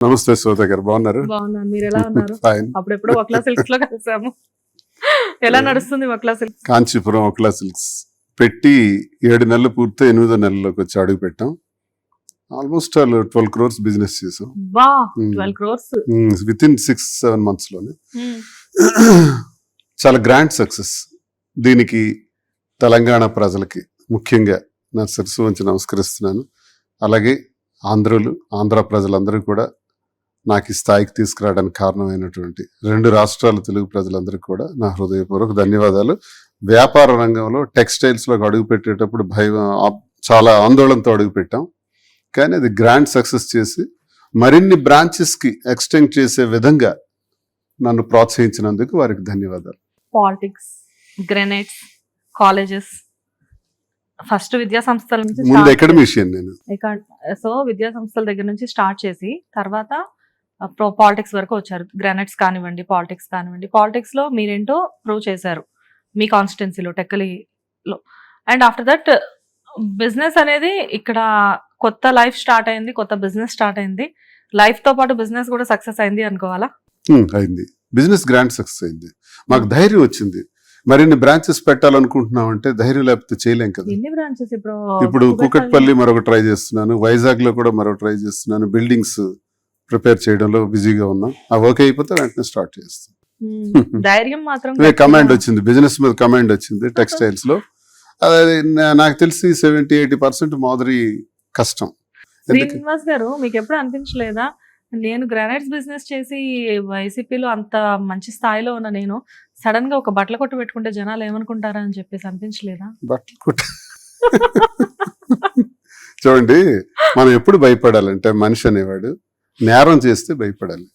నమస్తే శ్రోత గారు బాగున్నారు? బాగున్నాను. మీరు ఎలా ఉన్నారు? ఫైన్ అప్పుడెప్పుడు ఒకలా సిల్క్స్లో కలిసాము. ఎలా నడుస్తుంది ఒకలా సిల్క్స్ కాంచీపురం ఒకలా సిల్క్స్. పెట్టి ఏడు నెలలు పూర్తి ఎనిమిదో నెలలోకి వచ్చి అడుగు పెట్టాం. ఆల్మోస్ట్ ట్వెల్వ్ క్రోర్స్ బిజినెస్ చేసాం. Hmm. Crores. With in six seven మంత్స్లోనే. చాలా గ్రాండ్ సక్సెస్ దీనికి తెలంగాణ ప్రజలకి ముఖ్యంగా నా శిరస్సు వంచి నమస్కరిస్తున్నాను. అలాగే ఆంధ్రులు ఆంధ్ర ప్రజలందరూ కూడా నాకు ఈ స్థాయికి తీసుకురావడానికి కారణమైనటువంటి రెండు రాష్ట్రాల తెలుగు ప్రజలందరికీ కూడా నా హృదయపూర్వక ధన్యవాదాలు. వ్యాపార రంగంలో టెక్స్టైల్స్లోకి అడుగు పెట్టేటప్పుడు భయం చాలా ఆందోళనతో అడుగు పెట్టాం కానీ అది గ్రాండ్ సక్సెస్ చేసి మరిన్ని బ్రాంచెస్కి ఎక్స్టెండ్ చేసే విధంగా నన్ను ప్రోత్సహించినందుకు వారికి ధన్యవాదాలు. పాలిటిక్స్ గ్రెనేట్స్ కాలేజెస్ ఫస్ట్ విద్యా సంస్థల నుంచి అకాడమిషియన్ నేను. సో విద్యా సంస్థల దగ్గర నుంచి స్టార్ట్ చేసి తర్వాత ప్రో పాలిటిక్స్ వరకు వచ్చారు. గ్రానైట్స్ కానివ్వండి పాలిటిక్స్ కానివ్వండి. పాలిటిక్స్లో మీరేంటో ప్రూవ్ చేశారు. మీ కాన్స్టిట్యున్సీలో టెక్కలిలో అండ్ ఆఫ్టర్ దట్ బిజినెస్ అనేది ఇక్కడ కొత్త లైఫ్ స్టార్ట్ అయింది కొత్త బిజినెస్ స్టార్ట్ అయింది. లైఫ్తో పాటు బిజినెస్ కూడా సక్సెస్ అయింది అనుకోవాలా? అయింది. బిజినెస్ గ్రాండ్ సక్సెస్ అయింది. మాకు ధైర్యం వచ్చింది. మరిన్ని బ్రాంచెస్ పెట్టాలనుకుంటున్నాం అంటే ధైర్యం లేకపోతే చేయలేం కదా. ఎన్ని బ్రాంచెస్ ఇప్పుడు? ఇప్పుడు కూకట్పల్లి మరొక ట్రై చేస్తున్నాను. వైజాగ్లో కూడా మరొక ట్రై చేస్తున్నాను. బిల్డింగ్స్ ప్రిపేర్ చేయడంలో బిజీగా ఉన్నాం. ఆ వర్క్ అయిపోతే వెంటనే స్టార్ట్ చేస్తాం. ధైర్యం మాత్రం కమాండ్ వచ్చింది. బిజినెస్ మీద కమాండ్ వచ్చింది టెక్స్టైల్స్లో నాకు తెలిసి సెవెంటీ ఎయిటీ పర్సెంట్ మాదిరి కష్టం. శ్రీనివాస్ గారు మీకు ఎప్పుడు అనిపించలేదా? నేను గ్రానైట్స్ బిజినెస్ చేసి వైసీపీలో అంత మంచి స్థాయిలో ఉన్న నేను సడన్గా ఒక బట్టల కొట్టు పెట్టుకుంటే జనాలు ఏమనుకుంటారా అని చెప్పేసి అనిపించలేదా? బట్టలు కుట్ట. చూడండి మనం ఎప్పుడు భయపడాలంటే మనిషి అనేవాడు నేరం చేస్తే భయపడాలి.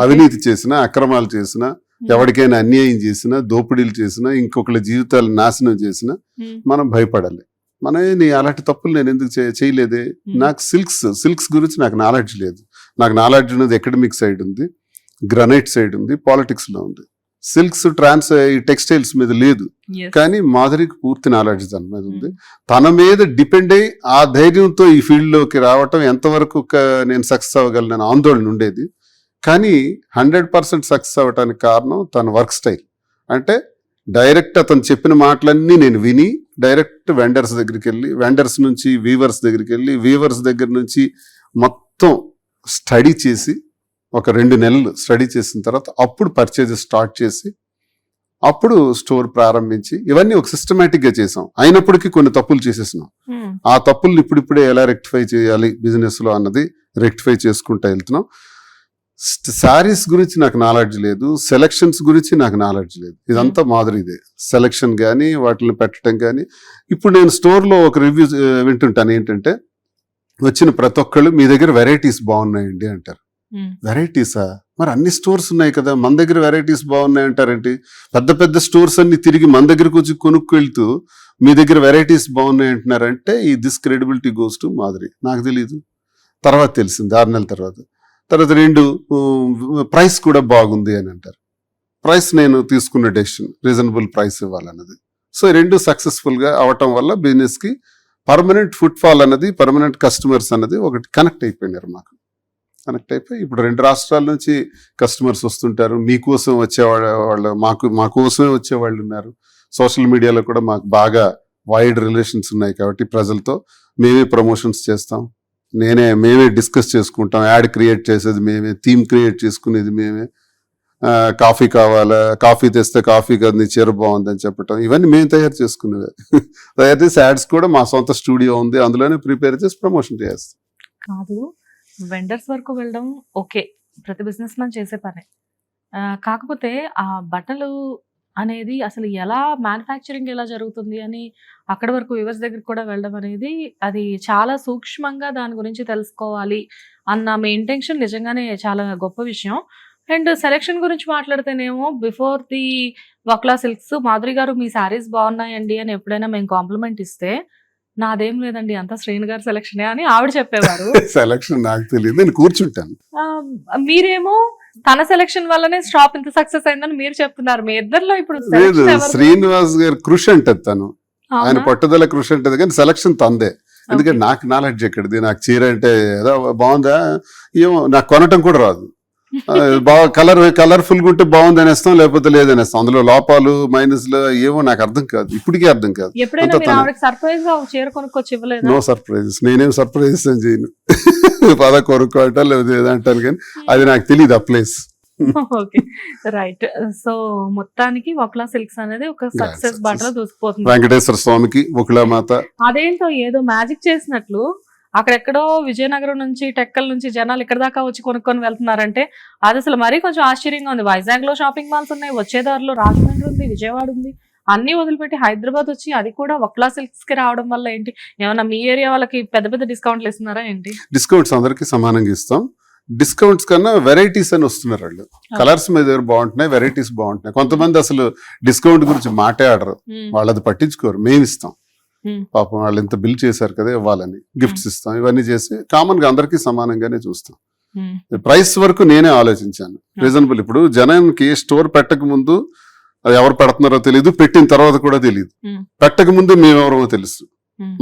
అవినీతి చేసినా అక్రమాలు చేసినా ఎవరికైనా అన్యాయం చేసినా దోపిడీలు చేసినా ఇంకొకరి జీవితాలు నాశనం చేసినా. మనం భయపడాలి. మనం నీ అలాంటి తప్పులు నేను ఎందుకు చేయలేదే. నాకు సిల్క్స్ సిల్క్స్ గురించి నాకు నాలెడ్జ్ లేదు. నాకు నాలెడ్జ్ ఉన్నది ఎకడమిక్ సైడ్ ఉంది గ్రనైట్ సైడ్ ఉంది పాలిటిక్స్లో ఉంది. సిల్క్స్ ట్రాన్స్ టెక్స్టైల్స్ మీద లేదు. కానీ మాధురికి పూర్తి నాలెడ్జ్ దాని మీద ఉంది మ్మ్. తన మీద డిపెండ్ అయ్యి ఆ ధైర్యంతో ఈ ఫీల్డ్లోకి రావటం ఎంతవరకు నేను సక్సెస్ అవ్వగలను ఆందోళన ఉండేది కానీ హండ్రెడ్ పర్సెంట్ సక్సెస్ అవ్వటానికి కారణం తన వర్క్ స్టైల్ అంటే డైరెక్ట్ అతను చెప్పిన మాటలన్నీ నేను విని డైరెక్ట్ వెండర్స్ దగ్గరికి వెళ్ళి వెండర్స్ నుంచి వీవర్స్ దగ్గరికి వెళ్ళి వీవర్స్ దగ్గర నుంచి మొత్తం స్టడీ చేసి ఒక రెండు నెలలు స్టడీ చేసిన తర్వాత అప్పుడు పర్చేజెస్ స్టార్ట్ చేసి అప్పుడు స్టోర్ ప్రారంభించి ఇవన్నీ ఒక సిస్టమేటిక్గా చేసాం. అయినప్పటికీ కొన్ని తప్పులు చేసేసినాం. ఆ తప్పుల్ని ఇప్పుడిప్పుడే ఎలా రెక్టిఫై చేయాలి బిజినెస్లో అన్నది రెక్టిఫై చేసుకుంటా వెళ్తున్నాం. శారీస్ గురించి నాకు నాలెడ్జ్ లేదు సెలక్షన్స్ గురించి నాకు నాలెడ్జ్ లేదు. ఇదంతా మాదిరిదే. సెలక్షన్ కానీ వాటిని పెట్టడం కానీ ఇప్పుడు నేను store లో ఒక రివ్యూ వింటుంటాను ఏంటంటే వచ్చిన ప్రతి ఒక్కళ్ళు మీ దగ్గర వెరైటీస్ బాగున్నాయండి అంటారు. వెరైటీసా మరి అన్ని స్టోర్స్ ఉన్నాయి కదా. మన దగ్గర వెరైటీస్ బాగున్నాయి అంటారేంటి? పెద్ద పెద్ద స్టోర్స్ అన్ని తిరిగి మన దగ్గరకు వచ్చి కొనుక్కు వెళ్తూ మీ దగ్గర వెరైటీస్ బాగున్నాయి అంటున్నారంటే ఈ దిస్ క్రెడిబిలిటీ గోస్ టు మాదిరి. నాకు తెలియదు తర్వాత తెలిసింది. ఆరు నెలల తర్వాత. తర్వాత రెండు ప్రైస్ కూడా బాగుంది అని అంటారు. ప్రైస్ నేను తీసుకున్న డెసిషన్ రీజనబుల్ ప్రైస్ ఇవ్వాలన్నది. సో రెండు సక్సెస్ఫుల్గా అవటం వల్ల బిజినెస్కి పర్మనెంట్ ఫుట్ ఫాల్ అన్నది పర్మనెంట్ కస్టమర్స్ అన్నది ఒకటి కనెక్ట్ అయిపోయినారు మాకు. కనెక్ట్ అయిపోయి ఇప్పుడు రెండు రాష్ట్రాల నుంచి కస్టమర్స్ వస్తుంటారు. మీకోసం వచ్చేవాళ్ళ వాళ్ళు మాకు మా కోసమే వచ్చేవాళ్ళు ఉన్నారు. సోషల్ మీడియాలో కూడా మాకు బాగా వైడ్ రిలేషన్స్ ఉన్నాయి కాబట్టి ప్రజలతో మేమే ప్రమోషన్స్ చేస్తాం. నేనే మేమే డిస్కస్ చేసుకుంటాం. యాడ్ క్రియేట్ చేసేది మేమే థీమ్ క్రియేట్ చేసుకునేది మేమే. కాఫీ కావాలా కాఫీ తెస్తే కాఫీ కాదు నీ చీర బాగుందని చెప్పటం. ఇవన్నీ మేము తయారు చేసుకునేవి. తయారు చేసి యాడ్స్ కూడా మా సొంత స్టూడియో ఉంది. అందులోనే ప్రిపేర్ చేసి ప్రమోషన్ చేస్తాం. కాదు వెండర్స్ వరకు వెళ్ళడం ఓకే. ప్రతి బిజినెస్ మ్యాన్ చేసే పనే. కాకపోతే ఆ బట్టలు అనేది అసలు ఎలా మ్యానుఫ్యాక్చరింగ్ ఎలా జరుగుతుంది అని అక్కడ వరకు వివర్స్ దగ్గరికి కూడా వెళ్ళడం అనేది అది చాలా సూక్ష్మంగా దాని గురించి తెలుసుకోవాలి అన్న మీ ఇంటెన్షన్ నిజంగానే చాలా గొప్ప విషయం. అండ్ సెలెక్షన్ గురించి మాట్లాడితేనేమో before the Vakla silks Madhuri garu మీ శారీస్ బాగున్నాయండి అని ఎప్పుడైనా మేము కాంప్లిమెంట్ ఇస్తే నాదేం లేదండి అంతా శ్రేణి గారి సెలక్షనే అని ఆవిడ చెప్పేవారు. సెలక్షన్ నాకు తెలియదు నేను కూర్చుంటాను. మీరేమో తన సెలక్షన్ వల్లనే షాప్ ఇంత సక్సెస్ అయిందని మీరు చెప్తున్నారు. మీ ఇద్దరిలో ఇప్పుడు? శ్రీనివాస్ గారు కృషి అంటది తను. ఆయన? పట్టుదల కృషి అంటది కానీ సెలక్షన్ తందే. ఎందుకంటే. నాకు నాలెడ్జ్ ఎక్కడిది? నాకు చీర అంటే ఏదో బాగుందా? ఏమో నాకు కొనటం కూడా రాదు. బాగా కలర్ కలర్ఫుల్గా ఉంటే బాగుంది అనేస్తాం లేకపోతే లేదనేస్తాం అందులో లోపాలు మైనస్లు ఏమో నాకు అర్థం కాదు. ఇప్పటికీ అర్థం కాదు. నో సర్ప్రైజెస్ నేనేం సర్ప్రైజెస్ అని చేయను. పద కొనుక్కో అంటాను లేకపోతే ఏదో అంటాను కానీ అది నాకు తెలియదు ఆ ప్లేస్ ఓకే. రైట్ సో మొత్తానికి వక్లా సిల్క్స్ అనేది ఒక సక్సెస్. బాటలో దూసుకుపోతుంది. వెంకటేశ్వర స్వామికి ఒకలామాత అదేంటో ఏదో మ్యాజిక్ చేసినట్లు అక్కడెక్కడో విజయనగరం నుంచి టెక్కల నుంచి జనాలు ఇక్కడ దాకా వచ్చి కొనుక్కొని వెళ్తున్నారంటే అది అసలు మరీ కొంచెం ఆశ్చర్యంగా ఉంది. వైజాగ్లో షాపింగ్ మాల్స్ ఉన్నాయి వచ్చే దారిలో రాజమండ్రి ఉంది విజయవాడ ఉంది. అన్ని వదిలిపెట్టి హైదరాబాద్ వచ్చి అది కూడా వక్లా సిల్క్స్కి రావడం వల్ల ఏంటి? ఏమన్నా మీ ఏరియా వాళ్ళకి పెద్ద పెద్ద డిస్కౌంట్లు ఇస్తున్నారా ఏంటి? డిస్కౌంట్స్ అందరికి సమానంగా ఇస్తాం. డిస్కౌంట్స్ కన్నా వెరైటీస్ అని వస్తున్నారు వాళ్ళు. కలర్స్ మీద దగ్గర బాగుంటున్నాయి వెరైటీస్ బాగుంటున్నాయి. కొంతమంది అసలు డిస్కౌంట్ గురించి మాటే ఆడరు. ఉమ్, వాళ్ళు అది పట్టించుకోరు. మేము ఇస్తాం. పాపం వాళ్ళు ఇంత బిల్ చేశారు కదా ఇవ్వాలని గిఫ్ట్స్ ఇస్తాం ఇవన్నీ చేసి కామన్గా అందరికీ సమానంగానే చూస్తాం. ప్రైస్ వరకు నేనే ఆలోచించాను. రీజనబుల్ ఇప్పుడు జనానికి స్టోర్ పెట్టక ముందు అది ఎవరు పెడుతున్నారో తెలియదు పెట్టిన తర్వాత కూడా తెలియదు. పెట్టక ముందు మేమెవరమో తెలుసు.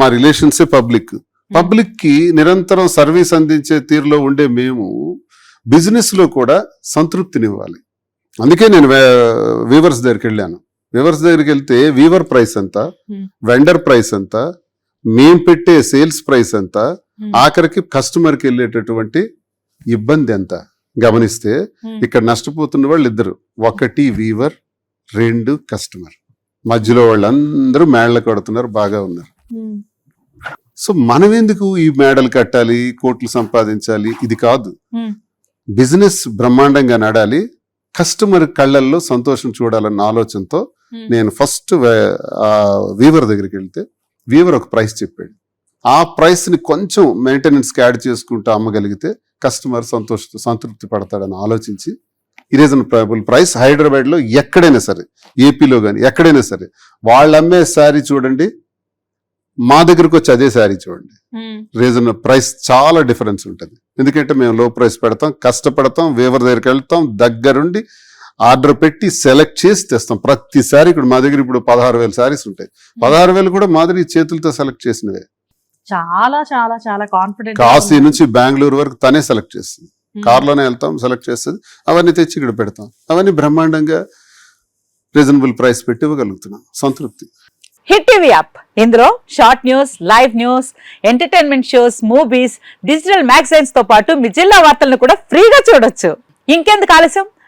మా రిలేషన్సే పబ్లిక్. పబ్లిక్కి నిరంతరం సర్వీస్ అందించే తీరులో ఉండే మేము బిజినెస్లో కూడా సంతృప్తినివ్వాలి. అందుకే నేను వీవర్స్ దగ్గరికి వెళ్ళాను. వీవర్స్ దగ్గరికి వెళ్తే వీవర్ ప్రైస్ ఎంత? Hmm. వెండర్ ప్రైస్ ఎంత? మేం పెట్టే సేల్స్ ప్రైస్ ఎంత? ఉమ్, ఆఖరికి కస్టమర్కి వెళ్ళేటటువంటి ఇబ్బంది ఎంత? గమనిస్తే ఉమ్, ఇక్కడ నష్టపోతున్న వాళ్ళు ఇద్దరు ఒకటి వీవర్ రెండు కస్టమర్. మధ్యలో వాళ్ళందరూ మేడలు కడుతున్నారు బాగా ఉన్నారు. సో మనం ఎందుకు ఈ మేడలు కట్టాలి కోట్లు సంపాదించాలి? ఇది కాదు. బిజినెస్ బ్రహ్మాండంగా నడాలి. కస్టమర్ కళ్ళల్లో సంతోషం చూడాలన్న ఆలోచనతో నేను ఫస్ట్ వీవర్ దగ్గరికి వెళ్తే వీవర్ ఒక ప్రైస్ చెప్పాడు. ఆ ప్రైస్ని కొంచెం మెయింటెనెన్స్ యాడ్ చేసుకుంటూ అమ్మగలిగితే కస్టమర్ సంతోష సంతృప్తి పడతాడని ఆలోచించి ఇరీజనబుల్ ప్రైస్ హైదరాబాద్లో ఎక్కడైనా సరే ఏపీలో కానీ ఎక్కడైనా సరే వాళ్ళు అమ్మే శారీ చూడండి మా దగ్గరకు వచ్చి అదే శారీ చూడండి. రీజన్ ప్రైస్ చాలా డిఫరెన్స్ ఉంటుంది. ఎందుకంటే మేము లో ప్రైస్ పెడతాం కష్టపడతాం వేవర్ దగ్గరికి వెళ్తాం దగ్గరుండి ఆర్డర్ పెట్టి సెలెక్ట్ చేసి తెస్తాం. ప్రతిసారి ఇక్కడ మా దగ్గర ఇప్పుడు పదహారు వేల శారీస్ ఉంటాయి. పదహారు వేలు కూడా మాదిరి చేతులతో సెలెక్ట్ చేసినవే. చాలా చాలా చాలా కాన్ఫిడెంట్ కాశీ నుంచి బెంగళూరు వరకు తనే సెలెక్ట్ చేస్తుంది. కార్లోనే వెళ్తాం సెలెక్ట్ చేస్తుంది. అవన్నీ తెచ్చి ఇక్కడ పెడతాం. అవన్నీ బ్రహ్మాండంగా రీజనబుల్ ప్రైస్ పెట్టి ఇవ్వగలుగుతున్నాం. సంతృప్తి. Hit TV app. ఇందులో short news live news entertainment shows movies digital మ్యాగజైన్స్తో పాటు మీ జిల్లా వార్తలను కూడా ఫ్రీగా చూడొచ్చు. ఇంకెందుకు ఆలస్యం?